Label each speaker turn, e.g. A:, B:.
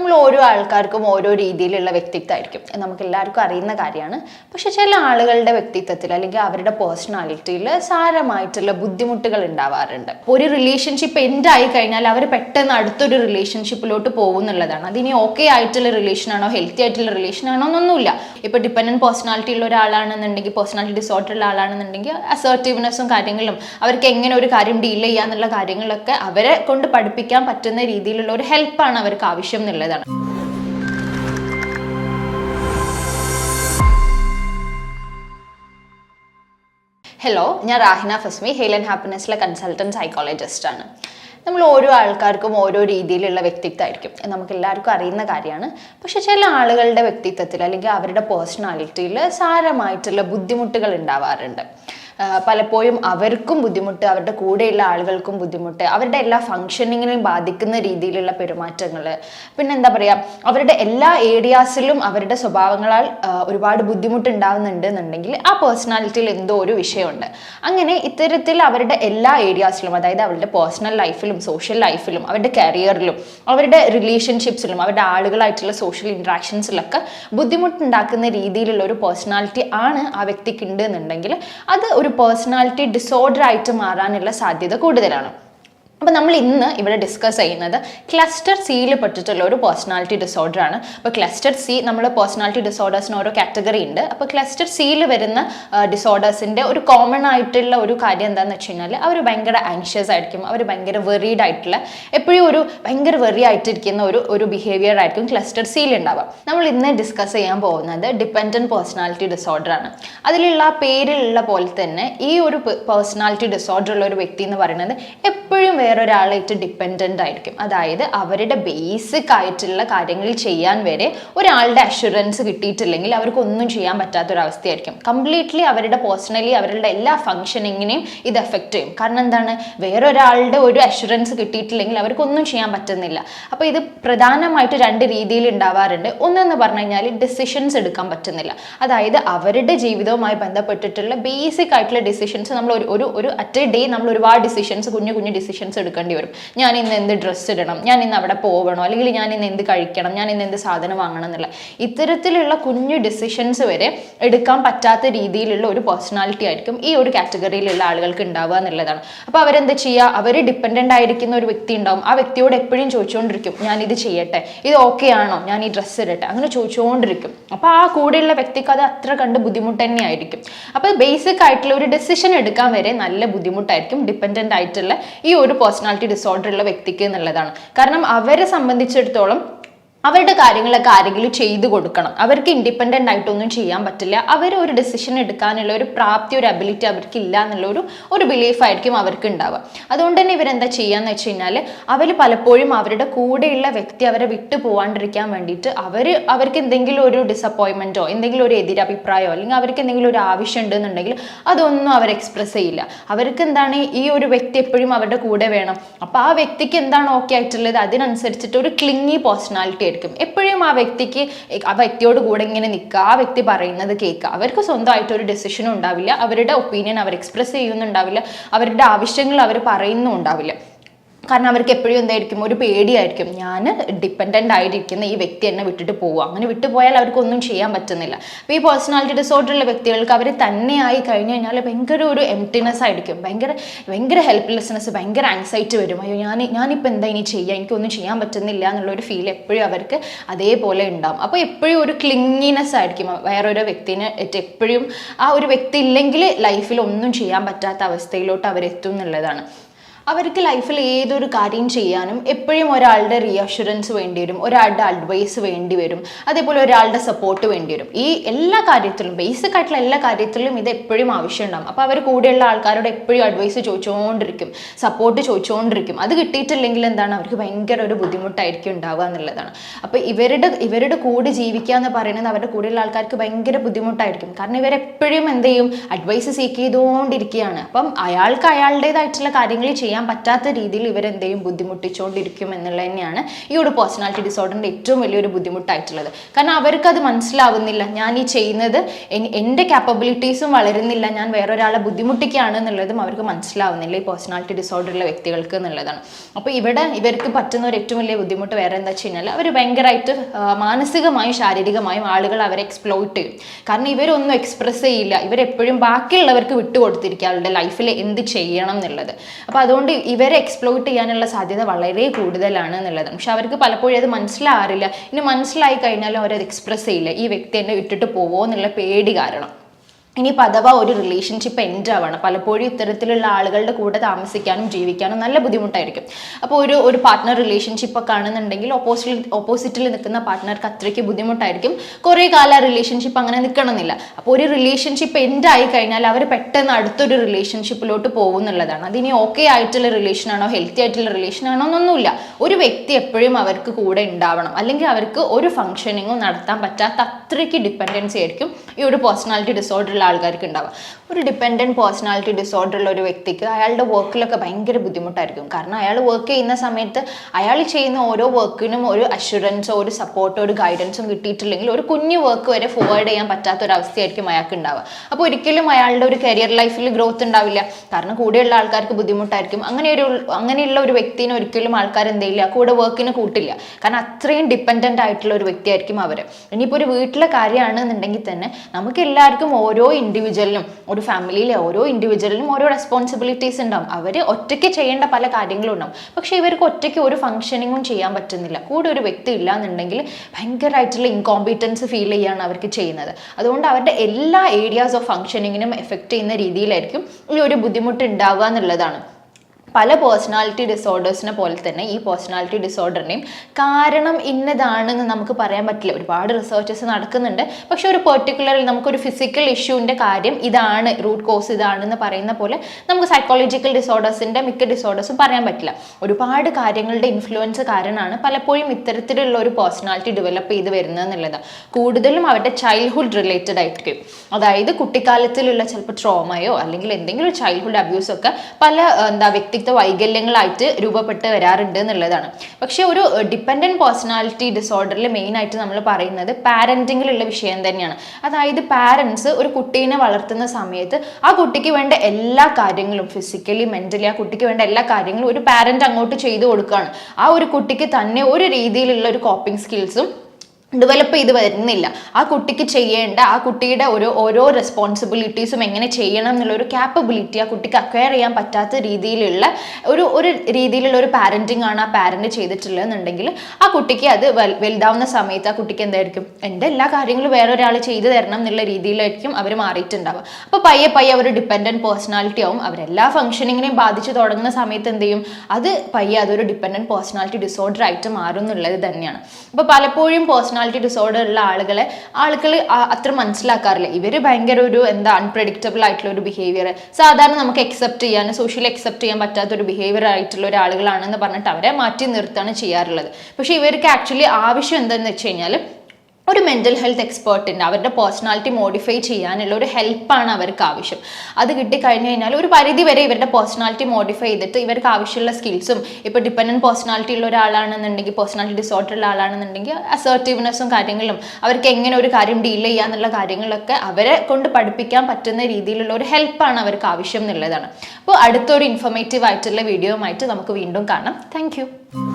A: നമ്മൾ ഓരോ ആൾക്കാർക്കും ഓരോ രീതിയിലുള്ള വ്യക്തിത്വമായിരിക്കും നമുക്ക് എല്ലാവർക്കും അറിയുന്ന കാര്യമാണ്. പക്ഷെ ചില ആളുകളുടെ വ്യക്തിത്വത്തിൽ അല്ലെങ്കിൽ അവരുടെ പേഴ്സണാലിറ്റിയിൽ സാരമായിട്ടുള്ള ബുദ്ധിമുട്ടുകൾ ഉണ്ടാവാറുണ്ട്. ഒരു റിലേഷൻഷിപ്പ് എൻഡ് ആയി കഴിഞ്ഞാൽ അവർ പെട്ടെന്ന് അടുത്തൊരു റിലേഷൻഷിപ്പിലോട്ട് പോകുന്നുള്ളതാണ് അതിനി ഓക്കെ ആയിട്ടുള്ള റിലേഷൻ ആണോ ഹെൽത്തി ആയിട്ടുള്ള റിലേഷൻ ആണോ എന്നൊന്നുമില്ല. ഇപ്പൊ ഡിപ്പെൻഡന്റ് പേഴ്സണാലിറ്റി ഉള്ള ഒരാളാണെന്നുണ്ടെങ്കിൽ പേഴ്സണാലിറ്റി ഡിസോർഡർ ഉള്ള ആളാണെന്നുണ്ടെങ്കിൽ അസേർട്ടീവ്നെസ്സും കാര്യങ്ങളും അവർക്ക് എങ്ങനെ ഒരു കാര്യം ഡീൽ ചെയ്യാന്നുള്ള കാര്യങ്ങളൊക്കെ അവരെ കൊണ്ട് പഠിപ്പിക്കാൻ പറ്റുന്ന രീതിയിലുള്ള ഒരു ഹെൽപ്പാണ് അവർക്ക് ആവശ്യം എന്നുള്ളതാണ് ഹലോ ഞാൻ റാഹിന ഫസ്മി ഹെയിൽ ആൻഡ് ഹാപ്പിനെസ്സിലെ കൺസൾട്ടന്റ് സൈക്കോളജിസ്റ്റ് ആണ്. നമ്മൾ ഓരോ ആൾക്കാർക്കും ഓരോ രീതിയിലുള്ള വ്യക്തിത്വമായിരിക്കും. നമുക്ക് എല്ലാവർക്കും അറിയുന്ന കാര്യമാണ്. പക്ഷെ ചില ആളുകളുടെ വ്യക്തിത്വത്തിൽ അല്ലെങ്കിൽ അവരുടെ പേഴ്സണാലിറ്റിയിൽ സാരമായിട്ടുള്ള ബുദ്ധിമുട്ടുകൾ ഉണ്ടാവാറുണ്ട്. പലപ്പോഴും അവർക്കും ബുദ്ധിമുട്ട് അവരുടെ കൂടെയുള്ള ആളുകൾക്കും ബുദ്ധിമുട്ട് അവരുടെ എല്ലാ ഫങ്ഷനിങ്ങിനെയും ബാധിക്കുന്ന രീതിയിലുള്ള പെരുമാറ്റങ്ങൾ പിന്നെ എന്താ പറയുക അവരുടെ എല്ലാ ഏരിയാസിലും അവരുടെ സ്വഭാവങ്ങളാൽ ഒരുപാട് ബുദ്ധിമുട്ട് ഉണ്ടാവുന്നുണ്ട് എന്നുണ്ടെങ്കിൽ ആ പേഴ്സണാലിറ്റിയിൽ എന്തോ ഒരു വിഷയമുണ്ട്. അങ്ങനെ ഇത്തരത്തിൽ അവരുടെ എല്ലാ ഏരിയാസിലും അതായത് അവരുടെ പേഴ്സണൽ ലൈഫിലും സോഷ്യൽ ലൈഫിലും അവരുടെ കരിയറിലും അവരുടെ റിലേഷൻഷിപ്സിലും അവരുടെ ആളുകളായിട്ടുള്ള സോഷ്യൽ ഇൻട്രാക്ഷൻസിലൊക്കെ ബുദ്ധിമുട്ടുണ്ടാക്കുന്ന രീതിയിലുള്ള ഒരു പേഴ്സണാലിറ്റി ആണ് ആ വ്യക്തിക്ക് ഉണ്ട് എന്നുണ്ടെങ്കിൽ അത് ഒരു പേഴ്സണാലിറ്റി ഡിസോർഡർ ആയിട്ട് മാറാനുള്ള സാധ്യത കൂടുതലാണ്. അപ്പോൾ നമ്മൾ ഇന്ന് ഇവിടെ ഡിസ്കസ് ചെയ്യുന്നത് ക്ലസ്റ്റർ സിയിൽ പെട്ടിട്ടുള്ള ഒരു പേഴ്സണാലിറ്റി ഡിസോർഡർ ആണ്. അപ്പോൾ ക്ലസ്റ്റർ സി നമ്മൾ പേഴ്സണാലിറ്റി ഡിസോർഡേഴ്സിന് ഓരോ കാറ്റഗറി ഉണ്ട്. അപ്പോൾ ക്ലസ്റ്റർ സിയിൽ വരുന്ന ഡിസോർഡേഴ്സിന്റെ ഒരു കോമൺ ആയിട്ടുള്ള ഒരു കാര്യം എന്താണെന്ന് വെച്ച് കഴിഞ്ഞാൽ അവർ ഭയങ്കര ആൻഷ്യസ് ആയിരിക്കും. അവർ ഭയങ്കര വെറീഡ് ആയിട്ടുള്ള എപ്പോഴും ഒരു ഭയങ്കര വെറി ആയിട്ടിരിക്കുന്ന ഒരു ഒരു ബിഹേവിയർ ആയിരിക്കും ക്ലസ്റ്റർ സിയിൽ ഉണ്ടാവുക. നമ്മൾ ഇന്ന് ഡിസ്കസ് ചെയ്യാൻ പോകുന്നത് ഡിപ്പെൻഡന്റ് പേഴ്സണാലിറ്റി ഡിസോർഡർ ആണ്. അതിലുള്ള പേരിലുള്ള പോലെ തന്നെ ഈ ഒരു പേഴ്സണാലിറ്റി ഡിസോർഡർ ഉള്ള ഒരു വ്യക്തി എന്ന് പറയുന്നത് എപ്പോഴും വേറൊരാളായിട്ട് ഡിപ്പെൻഡന്റ് ആയിരിക്കും. അതായത് അവരുടെ ബേസിക് ആയിട്ടുള്ള കാര്യങ്ങൾ ചെയ്യാൻ വരെ ഒരാളുടെ അഷുറൻസ് കിട്ടിയിട്ടില്ലെങ്കിൽ അവർക്ക് ഒന്നും ചെയ്യാൻ പറ്റാത്തൊരവസ്ഥയായിരിക്കും. കംപ്ലീറ്റ്ലി അവരുടെ പേഴ്സണലി അവരുടെ എല്ലാ ഫങ്ഷനിങ്ങിനെയും ഇത് എഫക്റ്റ് ചെയ്യും. കാരണം എന്താണ്? വേറൊരാളുടെ ഒരു അഷുറൻസ് കിട്ടിയിട്ടില്ലെങ്കിൽ അവർക്കൊന്നും ചെയ്യാൻ പറ്റുന്നില്ല. അപ്പോൾ ഇത് പ്രധാനമായിട്ട് രണ്ട് രീതിയിൽ ഉണ്ടാവാറുണ്ട്. ഒന്നെന്ന് പറഞ്ഞു കഴിഞ്ഞാൽ ഡിസിഷൻസ് എടുക്കാൻ പറ്റുന്നില്ല. അതായത് അവരുടെ ജീവിതവുമായി ബന്ധപ്പെട്ടിട്ടുള്ള ബേസിക് ആയിട്ടുള്ള ഡിസിഷൻസ് നമ്മൾ ഒരു ഒരു അറ്റ് എ ഡേ നമ്മൾ ഒരുപാട് ഡിസിഷൻസ് കുഞ്ഞു കുഞ്ഞു ഡിസിഷൻസ് എടുക്കേണ്ടി വരും. ഞാൻ ഇന്ന് എന്ത് ഡ്രസ്സ് ഇടണം? ഞാൻ ഇന്ന് അവിടെ പോകണോ അല്ലെങ്കിൽ ഞാൻ ഇന്ന് എന്ത് കഴിക്കണം? ഞാൻ ഇന്ന് എന്ത് സാധനം വാങ്ങണം എന്നുള്ള. ഇത്തരത്തിലുള്ള കുഞ്ഞു ഡിസിഷൻസ് വരെ എടുക്കാൻ പറ്റാത്ത രീതിയിലുള്ള ഒരു പേഴ്സണാലിറ്റി ആയിരിക്കും ഈ ഒരു കാറ്റഗറിയിലുള്ള ആളുകൾക്ക് ഉണ്ടാവുക എന്നുള്ളതാണ്. അപ്പോൾ അവരെന്താ ചെയ്യുക? അവർ ഡിപ്പെൻഡന്റ് ആയിരിക്കുന്ന ഒരു വ്യക്തി ഉണ്ടാവും. ആ വ്യക്തിയോട് എപ്പോഴും ചോദിച്ചുകൊണ്ടിരിക്കും ഞാൻ ഇത് ചെയ്യട്ടെ? ഇത് ഓക്കെ ആണോ? ഞാൻ ഈ ഡ്രസ്സ് ഇടട്ടെ? അങ്ങനെ ചോദിച്ചുകൊണ്ടിരിക്കും. അപ്പോൾ ആ കൂടെയുള്ള വ്യക്തിക്ക് അത് അത്ര കണ്ട് ബുദ്ധിമുട്ട് തന്നെയായിരിക്കും അപ്പോൾ ബേസിക് ആയിട്ടുള്ള ഒരു ഡെസിഷൻ എടുക്കാൻ വരെ നല്ല ബുദ്ധിമുട്ടായിരിക്കും. ഡിപ്പെൻഡന്റ് ആയിട്ടുള്ള ഈ ഒരു പേഴ്സണാലിറ്റി ഡിസോർഡർ ഉള്ള വ്യക്തിക്ക് എന്നുള്ളതാണ്. കാരണം അവരെ സംബന്ധിച്ചിടത്തോളം അവരുടെ കാര്യങ്ങളൊക്കെ ആരെങ്കിലും ചെയ്തു കൊടുക്കണം. അവർക്ക് ഇൻഡിപെൻഡന്റ് ആയിട്ടൊന്നും ചെയ്യാൻ പറ്റില്ല. അവർ ഒരു ഡിസിഷൻ എടുക്കാനുള്ള ഒരു പ്രാപ്തി ഒരു അബിലിറ്റി അവർക്ക് ഇല്ല എന്നുള്ള ഒരു ഒരു ബിലീഫ് ആയിരിക്കും അവർക്ക് ഉണ്ടാവുക. അതുകൊണ്ട് തന്നെ ഇവരെന്താ ചെയ്യാന്ന് വെച്ച് കഴിഞ്ഞാൽ അവർ പലപ്പോഴും അവരുടെ കൂടെയുള്ള വ്യക്തി അവരെ വിട്ടു പോകാണ്ടിരിക്കാൻ വേണ്ടിയിട്ട് അവർ അവർക്ക് എന്തെങ്കിലും ഒരു ഡിസപ്പോയിൻമെന്റോ എന്തെങ്കിലും ഒരു എതിരഭിപ്രായമോ അല്ലെങ്കിൽ അവർക്ക് എന്തെങ്കിലും ഒരു ആവശ്യം ഉണ്ടെന്നുണ്ടെങ്കിൽ അതൊന്നും അവർ എക്സ്പ്രസ് ചെയ്യില്ല. അവർക്ക് എന്താണ് ഈ ഒരു വ്യക്തി എപ്പോഴും അവരുടെ കൂടെ വേണം. അപ്പോൾ ആ വ്യക്തിക്ക് എന്താണ് ഓക്കെ ആയിട്ടുള്ളത്? അതിനനുസരിച്ചിട്ട് ഒരു ക്ലിങ്ങി പേഴ്സണാലിറ്റി ആയിരിക്കും എപ്പോഴും ആ വ്യക്തിക്ക് ആ വ്യക്തിയോട് കൂടെ ഇങ്ങനെ നിൽക്കുക ആ വ്യക്തി പറയുന്നത് കേൾക്കുക. അവർക്ക് സ്വന്തമായിട്ട് ഒരു ഡെസിഷനും ഉണ്ടാവില്ല. അവരുടെ ഒപ്പീനിയൻ അവർ എക്സ്പ്രസ് ചെയ്യുന്നുണ്ടാവില്ല. അവരുടെ ആവശ്യങ്ങൾ അവർ പറയുന്നും ഉണ്ടാവില്ല കാരണം അവർക്ക് എപ്പോഴും എന്തായിരിക്കും? ഒരു പേടിയായിരിക്കും. ഞാൻ ഡിപ്പെൻഡന്റ് ആയിരിക്കുന്ന ഈ വ്യക്തി എന്നെ വിട്ടിട്ട് പോകുക അങ്ങനെ വിട്ടുപോയാൽ അവർക്കൊന്നും ചെയ്യാൻ പറ്റുന്നില്ല. അപ്പോൾ ഈ പേഴ്സണാലിറ്റി ഡിസോർഡറുള്ള വ്യക്തികൾക്ക് അവർ തന്നെയായി കഴിഞ്ഞു കഴിഞ്ഞാൽ ഭയങ്കര ഒരു എംറ്റിനെസ് ആയിരിക്കും. ഭയങ്കര ഭയങ്കര ഹെൽപ്ലെസ്നെസ് ഭയങ്കര ആങ്സൈറ്റി വരും. അയ്യോ ഞാൻ ഞാനിപ്പോൾ എന്താ ഇനി ചെയ്യുക എനിക്കൊന്നും ചെയ്യാൻ പറ്റുന്നില്ല എന്നുള്ളൊരു ഫീൽ എപ്പോഴും അവർക്ക് അതേപോലെ ഉണ്ടാവും. അപ്പോൾ എപ്പോഴും ഒരു ക്ലിങ്ങിനെസ് ആയിരിക്കും വേറൊരു വ്യക്തിനെ എപ്പോഴും ആ ഒരു വ്യക്തി ഇല്ലെങ്കിൽ ലൈഫിൽ ഒന്നും ചെയ്യാൻ പറ്റാത്ത അവസ്ഥയിലോട്ട് അവരെത്തും എന്നുള്ളതാണ്. അവർക്ക് ലൈഫിൽ ഏതൊരു കാര്യം ചെയ്യാനും എപ്പോഴും ഒരാളുടെ റീഅഷുറൻസ് വേണ്ടി വരും ഒരാളുടെ അഡ്വൈസ് വേണ്ടി വരും അതേപോലെ ഒരാളുടെ സപ്പോർട്ട് വേണ്ടി വരും. ഈ എല്ലാ കാര്യത്തിലും ബേസിക് ആയിട്ടുള്ള എല്ലാ കാര്യത്തിലും ഇത് എപ്പോഴും ആവശ്യമുണ്ടാകും അപ്പോൾ അവർ കൂടെയുള്ള ആൾക്കാരോട് എപ്പോഴും അഡ്വൈസ് ചോദിച്ചുകൊണ്ടിരിക്കും സപ്പോർട്ട് ചോദിച്ചുകൊണ്ടിരിക്കും അത് കിട്ടിയിട്ടില്ലെങ്കിൽ എന്താണ്? അവർക്ക് ഭയങ്കര ഒരു ബുദ്ധിമുട്ടായിരിക്കും ഉണ്ടാവുക എന്നുള്ളതാണ്. അപ്പോൾ ഇവരുടെ ഇവരുടെ കൂടെ ജീവിക്കുക എന്ന് പറയുന്നത് അവരുടെ കൂടെയുള്ള ആൾക്കാർക്ക് ഭയങ്കര ബുദ്ധിമുട്ടായിരിക്കും. കാരണം ഇവരെപ്പോഴും എന്ത് ചെയ്യും? അഡ്വൈസ് സീക്ക് ചെയ്തുകൊണ്ടിരിക്കുകയാണ്. അപ്പം അയാൾക്ക് അയാളുടേതായിട്ടുള്ള കാര്യങ്ങൾ ചെയ്യാൻ ചെയ്യാൻ പറ്റാത്ത രീതിയിൽ ഇവരെന്ത് ചെയ്യും ബുദ്ധിമുട്ടിച്ചുകൊണ്ടിരിക്കും എന്നുള്ളത് തന്നെയാണ് ഈ ഒരു പേഴ്സണാലിറ്റി ഡിസോർഡറിന്റെ ഏറ്റവും വലിയൊരു ബുദ്ധിമുട്ടായിട്ടുള്ളത്. കാരണം അവർക്കത് മനസ്സിലാവുന്നില്ല. ഞാൻ ഈ ചെയ്യുന്നത് എന്റെ കാപ്പബിലിറ്റീസും വളരുന്നില്ല. ഞാൻ വേറൊരാളെ ബുദ്ധിമുട്ടിക്കുകയാണ് എന്നുള്ളതും അവർക്ക് മനസ്സിലാവുന്നില്ല ഈ പേഴ്സണാലിറ്റി ഡിസോർഡറുള്ള വ്യക്തികൾക്ക് എന്നുള്ളതാണ്. അപ്പോൾ ഇവിടെ ഇവർക്ക് പറ്റുന്ന ഒരു ഏറ്റവും വലിയ ബുദ്ധിമുട്ട് വേറെ എന്താ വെച്ച് കഴിഞ്ഞാൽ അവർ ഭയങ്കരമായിട്ട് മാനസികമായും ശാരീരികമായും ആളുകൾ അവരെ എക്സ്പ്ലോയിറ്റ് ചെയ്യും. കാരണം ഇവരൊന്നും എക്സ്പ്രസ് ചെയ്യില്ല. ഇവരെപ്പോഴും ബാക്കിയുള്ളവർക്ക് വിട്ടുകൊടുത്തിരിക്കുക. അവരുടെ ലൈഫിൽ എന്ത് ചെയ്യണം എന്നുള്ളത്. അപ്പോൾ അതുകൊണ്ട് ഇവരെ എക്സ്പ്ലോയിറ്റ് ചെയ്യാനുള്ള സാധ്യത വളരെ കൂടുതലാണ് എന്നുള്ളതാണ് പക്ഷെ അവർക്ക് പലപ്പോഴും അത് മനസ്സിലാറില്ല. ഇനി മനസ്സിലായി കഴിഞ്ഞാലും അവരത് എക്സ്പ്രസ് ചെയ്യില്ല. ഈ വ്യക്തി എന്നെ വിട്ടിട്ട് പോവോ എന്നുള്ള പേടി കാരണം. ഇനിയിപ്പോൾ അഥവാ ഒരു റിലേഷൻഷിപ്പ് എൻഡ് ആവണം. പലപ്പോഴും ഇത്തരത്തിലുള്ള ആളുകളുടെ കൂടെ താമസിക്കാനും ജീവിക്കാനും നല്ല ബുദ്ധിമുട്ടായിരിക്കും. അപ്പോൾ ഒരു ഒരു പാർട്ട്ണർ റിലേഷൻഷിപ്പ് ഒക്കെ ആണെന്നുണ്ടെങ്കിൽ ഓപ്പോസിറ്റ് ഓപ്പോസിറ്റിൽ നിൽക്കുന്ന പാർട്ട്ണർക്ക് അത്രയ്ക്ക് ബുദ്ധിമുട്ടായിരിക്കും. കുറേ കാലം ആ റിലേഷൻഷിപ്പ് അങ്ങനെ നിൽക്കണമെന്നില്ല. അപ്പോൾ ഒരു റിലേഷൻഷിപ്പ് എൻഡ് ആയി കഴിഞ്ഞാൽ അവർ പെട്ടെന്ന് അടുത്തൊരു റിലേഷൻഷിപ്പിലോട്ട് പോകും എന്നുള്ളതാണ്. അതിനി ഓക്കെ ആയിട്ടുള്ള റിലേഷൻ ആണോ ഹെൽത്തി ആയിട്ടുള്ള റിലേഷൻ ആണോ എന്നൊന്നുമില്ല. ഒരു വ്യക്തി എപ്പോഴും അവർക്ക് കൂടെ ഉണ്ടാവണം. അല്ലെങ്കിൽ അവർക്ക് ഒരു ഫംഗ്ഷനിങ്ങും നടത്താൻ പറ്റാത്ത അത്രയ്ക്ക് ഡിപ്പെൻഡൻസി ആയിരിക്കും ഈ ഒരു പേഴ്സണാലിറ്റി ഡിസോർഡർ ഉള്ള ആൾക്കാർക്ക് ഉണ്ടാവുക. ഒരു ഡിപ്പെൻഡന്റ് പേഴ്സണാലിറ്റി ഡിസോർഡർ ഉള്ള ഒരു വ്യക്തിക്ക് അയാളുടെ വർക്കിലൊക്കെ ഭയങ്കര ബുദ്ധിമുട്ടായിരിക്കും. കാരണം അയാൾ വർക്ക് ചെയ്യുന്ന സമയത്ത് അയാൾ ചെയ്യുന്ന ഓരോ വർക്കിനും ഒരു അഷുറൻസോ ഒരു സപ്പോർട്ടോ ഒരു ഗൈഡൻസും കിട്ടിയിട്ടില്ലെങ്കിൽ ഒരു കുഞ്ഞു വർക്ക് വരെ ഫോർവേഡ് ചെയ്യാൻ പറ്റാത്ത ഒരു അവസ്ഥയായിരിക്കും അയാൾക്ക് ഉണ്ടാവുക. അപ്പോൾ ഒരിക്കലും അയാളുടെ ഒരു കരിയർ ലൈഫിൽ ഗ്രോത്ത് ഉണ്ടാവില്ല. കാരണം കൂടെയുള്ള ആൾക്കാർക്ക് ബുദ്ധിമുട്ടായിരിക്കും. അങ്ങനെ ഒരു അങ്ങനെയുള്ള ഒരു വ്യക്തിനെ ഒരിക്കലും ആൾക്കാർ എന്തെയില്ല കൂടെ വർക്കിന് കൂട്ടില്ല. കാരണം അത്രയും ഡിപ്പെൻഡന്റ് ആയിട്ടുള്ള ഒരു വ്യക്തിയായിരിക്കും അവർ ഇനിയിപ്പോൾ ഒരു വീട്ടിലെ കാര്യമാണെന്നുണ്ടെങ്കിൽ തന്നെ നമുക്ക് എല്ലാവർക്കും ഓരോ ഇൻഡിവിജ്വലിനും ഒരു ഫാമിലിയിലെ ഓരോ ഇൻഡിവിജ്വലിനും ഓരോ റെസ്പോൺസിബിലിറ്റീസ് ഉണ്ടാവും. അവർ ഒറ്റയ്ക്ക് ചെയ്യേണ്ട പല കാര്യങ്ങളും ഉണ്ടാവും. പക്ഷേ ഇവർക്ക് ഒറ്റയ്ക്ക് ഒരു ഫംഗ്ഷനിങ്ങും ചെയ്യാൻ പറ്റുന്നില്ല. കൂടെ ഒരു വ്യക്തി ഇല്ല എന്നുണ്ടെങ്കിൽ ഭയങ്കരമായിട്ടുള്ള ഇൻകോമ്പീറ്റൻസ് ഫീൽ ചെയ്യാണ് അവർക്ക് ചെയ്യുന്നത്. അതുകൊണ്ട് അവരുടെ എല്ലാ ഏരിയാസ് ഓഫ് ഫംഗ്ഷനിങ്ങിനും എഫക്റ്റ് ചെയ്യുന്ന രീതിയിലായിരിക്കും ഈ ഒരു ബുദ്ധിമുട്ട് ഉണ്ടാവുക എന്നുള്ളതാണ്. പല പേഴ്സണാലിറ്റി ഡിസോർഡേഴ്സിനെ പോലെ തന്നെ ഈ പേഴ്സണാലിറ്റി ഡിസോർഡറിനെയും കാരണം ഇന്നതാണെന്ന് നമുക്ക് പറയാൻ പറ്റില്ല. ഒരുപാട് റിസർച്ചസ് നടക്കുന്നുണ്ട്. പക്ഷെ ഒരു പെർട്ടിക്കുലർ നമുക്കൊരു ഫിസിക്കൽ ഇഷ്യൂവിന്റെ കാര്യം ഇതാണ് റൂട്ട് കോസ് ഇതാണെന്ന് പറയുന്ന പോലെ നമുക്ക് സൈക്കോളജിക്കൽ ഡിസോർഡേഴ്സിന്റെ മിക്ക ഡിസോർഡേഴ്സും പറയാൻ പറ്റില്ല. ഒരുപാട് കാര്യങ്ങളുടെ ഇൻഫ്ലുവൻസ് കാരണമാണ് പലപ്പോഴും ഇത്തരത്തിലുള്ള ഒരു പേഴ്സണാലിറ്റി ഡെവലപ്പ് ചെയ്ത് വരുന്നത് എന്നുള്ളത്. കൂടുതലും അവരുടെ ചൈൽഡ്ഹുഡ് റിലേറ്റഡ് ആയിരിക്കും. അതായത് കുട്ടിക്കാലത്തിലുള്ള ചിലപ്പോൾ ട്രോമയോ അല്ലെങ്കിൽ എന്തെങ്കിലും ചൈൽഡ്ഹുഡ് അബ്യൂസൊക്കെ പല എന്താ എന്താ വ്യക്തിത്വ വൈകല്യങ്ങളായിട്ട് രൂപപ്പെട്ട് വരാറുണ്ട് എന്നുള്ളതാണ്. പക്ഷേ ഒരു ഡിപ്പെൻഡന്റ് പേഴ്സണാലിറ്റി ഡിസോർഡറിൽ മെയിനായിട്ട് നമ്മൾ പറയുന്നത് പാരന്റിങ്ങിലുള്ള വിഷയം തന്നെയാണ്. അതായത് പാരൻസ് ഒരു കുട്ടീനെ വളർത്തുന്ന സമയത്ത് ആ കുട്ടിക്ക് വേണ്ട എല്ലാ കാര്യങ്ങളും ഫിസിക്കലി മെന്റലി ആ കുട്ടിക്ക് വേണ്ട എല്ലാ കാര്യങ്ങളും ഒരു പാരന്റ് അങ്ങോട്ട് ചെയ്തു കൊടുക്കുകയാണ്. ആ ഒരു കുട്ടിക്ക് തന്നെ ഒരു രീതിയിലുള്ള ഒരു കോപ്പിംഗ് സ്കിൽസും ഡെവലപ്പ് ചെയ്ത് വരുന്നില്ല. ആ കുട്ടിക്ക് ചെയ്യേണ്ട ആ കുട്ടിയുടെ ഒരു ഓരോ റെസ്പോൺസിബിലിറ്റീസും എങ്ങനെ ചെയ്യണം എന്നുള്ള ഒരു ക്യാപ്പബിലിറ്റി ആ കുട്ടിക്ക് അക്വയർ ചെയ്യാൻ പറ്റാത്ത രീതിയിലുള്ള ഒരു ഒരു രീതിയിലുള്ള ഒരു പാരന്റിങ് ആണ് ആ പാരന്റ് ചെയ്തിട്ടുള്ളതെന്നുണ്ടെങ്കിൽ ആ കുട്ടിക്ക് അത് വലുതാവുന്ന സമയത്ത് ആ കുട്ടിക്ക് എന്തായിരിക്കും? എന്റെ എല്ലാ കാര്യങ്ങളും വേറെ ഒരാൾ ചെയ്തു തരണം എന്നുള്ള രീതിയിലായിരിക്കും അവർ മാറിയിട്ടുണ്ടാവുക. അപ്പോൾ പയ്യെ പയ്യെ അവർ ഡിപ്പെൻഡന്റ് പേഴ്സണാലിറ്റി ആവും. അവരെല്ലാ ഫംഗ്ഷനിങ്ങിനെയും ബാധിച്ച് തുടങ്ങുന്ന സമയത്ത് എന്ത് ചെയ്യും? അത് പയ്യെ അതൊരു ഡിപ്പെൻഡന്റ് പേഴ്സണാലിറ്റി ഡിസോർഡർ ആയിട്ട് മാറും എന്നുള്ളത് തന്നെയാണ്. അപ്പോൾ പലപ്പോഴും പേഴ്സണാലിറ്റി ഡിസോർഡർ ഉള്ള ആളുകളെ ആളുകൾ അത്ര മനസ്സിലാക്കാറില്ല. ഇവർ ഭയങ്കര ഒരു എന്താ അൺപ്രഡിക്റ്റബിൾ ആയിട്ടുള്ള ഒരു ബിഹേവിയർ സാധാരണ നമുക്ക് അക്സെപ്റ്റ് ചെയ്യാൻ സോഷ്യലി അക്സെപ്റ്റ് ചെയ്യാൻ പറ്റാത്ത ഒരു ബിഹേവിയർ ആയിട്ടുള്ള ഒരാളുകളാണെന്ന് പറഞ്ഞിട്ട് അവരെ മാറ്റി നിർത്തുകയാണ് ചെയ്യാറുള്ളത്. പക്ഷേ ഇവർക്ക് ആക്ച്വലി ആവശ്യം എന്താണെന്ന് വെച്ച് കഴിഞ്ഞാൽ ഒരു മെന്റൽ ഹെൽത്ത് എക്സ്പേർട്ടിന്റെ അവരുടെ പേഴ്സണാലിറ്റി മോഡിഫൈ ചെയ്യാനുള്ള ഒരു ഹെൽപ്പാണ് അവർക്ക് ആവശ്യം. അത് കിട്ടിക്കഴിഞ്ഞ് കഴിഞ്ഞാൽ ഒരു പരിധി വരെ ഇവരുടെ പേഴ്സണാലിറ്റി മോഡിഫൈ ചെയ്തിട്ട് ഇവർക്ക് ആവശ്യമുള്ള സ്കിൽസും ഇപ്പോൾ ഡിപ്പെൻഡന്റ് പേഴ്സണാലിറ്റി ഉള്ള ഒരാളാണെന്നുണ്ടെങ്കിൽ പേഴ്സണാലിറ്റി ഡിസോർഡർ ഉള്ള ആളാണെന്നുണ്ടെങ്കിൽ അസേർട്ടീവ്നെസ്സും കാര്യങ്ങളും അവർക്ക് എങ്ങനെ ഒരു കാര്യം ഡീൽ ചെയ്യാന്നുള്ള കാര്യങ്ങളൊക്കെ അവരെ കൊണ്ട് പഠിപ്പിക്കാൻ പറ്റുന്ന രീതിയിലുള്ള ഒരു ഹെൽപ്പാണ് അവർക്ക് ആവശ്യം എന്നുള്ളതാണ്. അപ്പോൾ അടുത്തൊരു ഇൻഫോർമേറ്റീവ് ആയിട്ടുള്ള വീഡിയോയുമായിട്ട് നമുക്ക് വീണ്ടും കാണാം. താങ്ക്